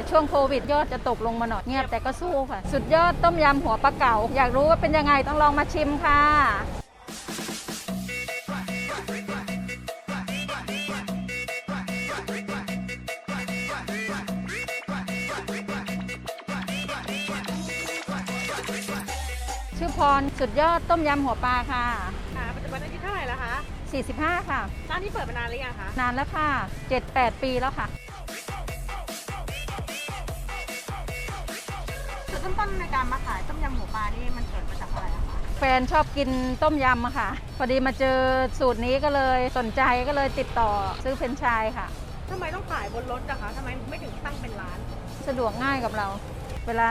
แต่ช่วงโควิดยอดจะตกลงมาหน่อยเงียบแต่ก็สู้ค่ะ สุดยอดต้มยำหัวปลาเก๋าอยากรู้ว่าเป็นยังไงต้องลองมาชิมค่ะชื่อพรสุดยอดต้มยำหัวปลาค่ะ ค่ะปัจจุบันอายุเท่าไหร่แล้วคะ 45 ค่ะ ร้านนี้เปิดมานานหรือยังคะ นานแล้วค่ะ 7-8 ปีแล้วค่ะ ดเริ่มต้นในการมาขายต้มยำหมูปลานี่มันเกิดมาจากอะไรอะคะแฟนชอบกินต้มยำอะค่ะ พอดีมาเจอสูตรนี้ก็เลยสนใจก็เลยติดต่อซื้อเฟรนไชส์ค่ะ ทำไมต้องขายบนรถอะคะทำไมไม่ถึงตั้งเป็นร้าน สะดวกง่ายกับเรา เวลา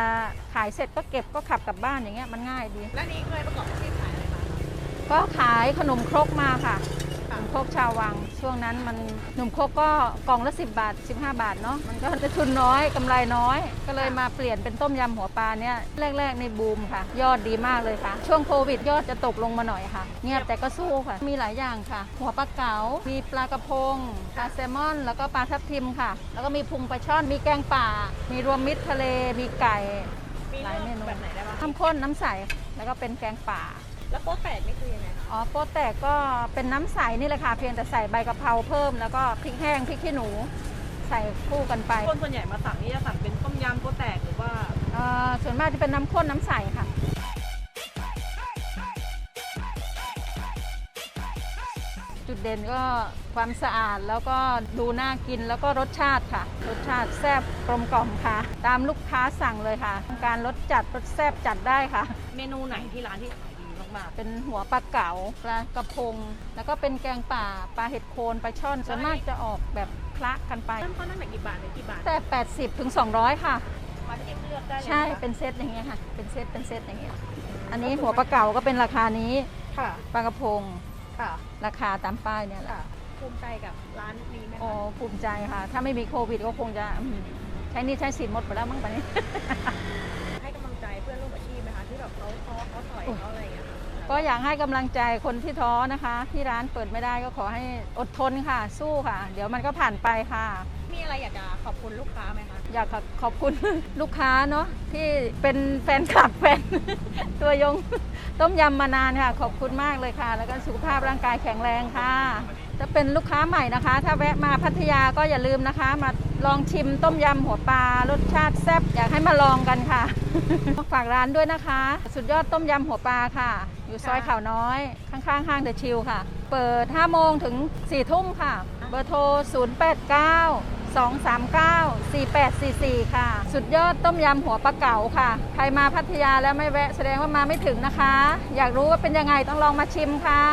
ขายเสร็จก็เก็บก็ขับกลับบ้านอย่างเงี้ยมันง่ายดี แล้วนี้เคยประกอบอาชีพขายอะไรมาก็ขายขนมครกมาค่ะขคะ นมคกชาววัง ช่วงนั้นมันขนมโคกก็กล่องละ 10 บาท 15 บาทเนาะมันก็จะทุนน้อยกำไรน้อย ก็เลยมาเปลี่ยนเป็นต้มยำหัวปลาเนี่ยแรก ๆ ในบูมค่ะ ยอดดีมากเลยค่ะ ช่วงโควิดยอดจะตกลงมาหน่อยค่ะ เงียบแต่ก็สู้ค่ะ มีหลายอย่างค่ะ หัวปลาเก๋ามีปลากระพงปลาแซลมอน แล้วก็ปลาทับทิมค่ะ แล้วก็มีพุงปลาช่อนมีแกงป่า มีรวมมิตรทะเลมีไก่หลายเมนูแบบไหนได้บ้างน้ำข้นน้ำใสแล้วก็เป็นแกงป่า แล้วโป๊ะแตกนี่คือยังไงคะอ๋อโป๊ะแตกก็เป็นน้ำใสนี่แหละค่ะเพียงแต่ใส่ใบกะเพราเพิ่มแล้วก็พริกแห้งพริกขี้หนู ใส่คู่กันไปคนส่วนใหญ่มาสั่งนี่จะสั่งเป็นต้มยำโป๊ะแตกหรือว่าเอ่อส่วนมากจะเป็นน้ำข้นน้ำใสค่ะ จุดเด่นก็ความสะอาดแล้วก็ดูน่ากินแล้วก็รสชาติค่ะ รสชาติแซ่บกลมกล่อมค่ะ ตามลูกค้าสั่งเลยค่ะต้องการรสจัดรสแซ่บจัดได้ค่ะ เมนูไหนที่ร้านที่ขาย ดีมาก เป็นหัวปลาเก๋าปลากระพง แล้วก็เป็นแกงป่าปลาเห็ดโคนปลาช่อนส่วนมากจะออกแบบคละกันไปๆเริ่มต้นตั้งแต่กี่บาทถึงกี่บาทแต่ 80ถึง200 ค่ะ มาเทียบเลือกได้เลยใช่เป็นเซตอย่างเงี้ยค่ะ เป็นเซตเป็นเซตอย่างเงี้ยอันนี้หัวปลาเก๋าก็เป็นราคานี้ค่ะปลากระพงค่ะราคาตามป้ายเนี่ยแหละค่ะภูมิใจกับร้านนี้ไหมโอ้คะภูมิใจค่ะ ถ้าไม่มีโควิดก็คงจะอืมใช้หนี่ใช้สินหมดไปแล้วมั้งตอนนี้ ให้กำลังใจเพื่อนร่วมอาชีพไหมคะที่แบบเขาท้อเขาถอยเขาอะไร ก็อยากให้กำลังใจคนที่ท้อนะคะ ที่ร้านเปิดไม่ได้ก็ขอให้อดทนค่ะ สู้ค่ะ เดี๋ยวมันก็ผ่านไปค่ะ มีอะไรอยากจะขอบคุณลูกค้าไหมคะ อยากขอขอบคุณ ลูกค้าเนาะที่เป็นแฟนคลับแฟน ตัวยง ต้มยำมานานค่ะ ขอบคุณมากเลยค่ะ แล้วก็สุขภาพร่างกายแข็งแรงค่ะถ้าเป็นลูกค้าใหม่นะคะ ถ้าแวะมาพัทยาก็อย่าลืมนะคะมา ลองชิมต้มยำหัวปลารสชาติแซ่บอยากให้มาลองกันค่ะ ฝากร้านด้วยนะคะ สุดยอดต้มยำหัวปลาค่ะ อยู่ซอยข่าวน้อย ข้างๆห้างเดอะชิลค่ะ เปิด 5 โมงถึง 4 ทุ่มค่ะ เบอร์โทร 089 239 4844 ค่ะ สุดยอดต้มยำหัวปลาเก๋าค่ะ ใครมาพัทยาแล้วไม่แวะแสดงว่ามาไม่ถึงนะคะ อยากรู้ว่าเป็นยังไงต้องลองมาชิมค่ะ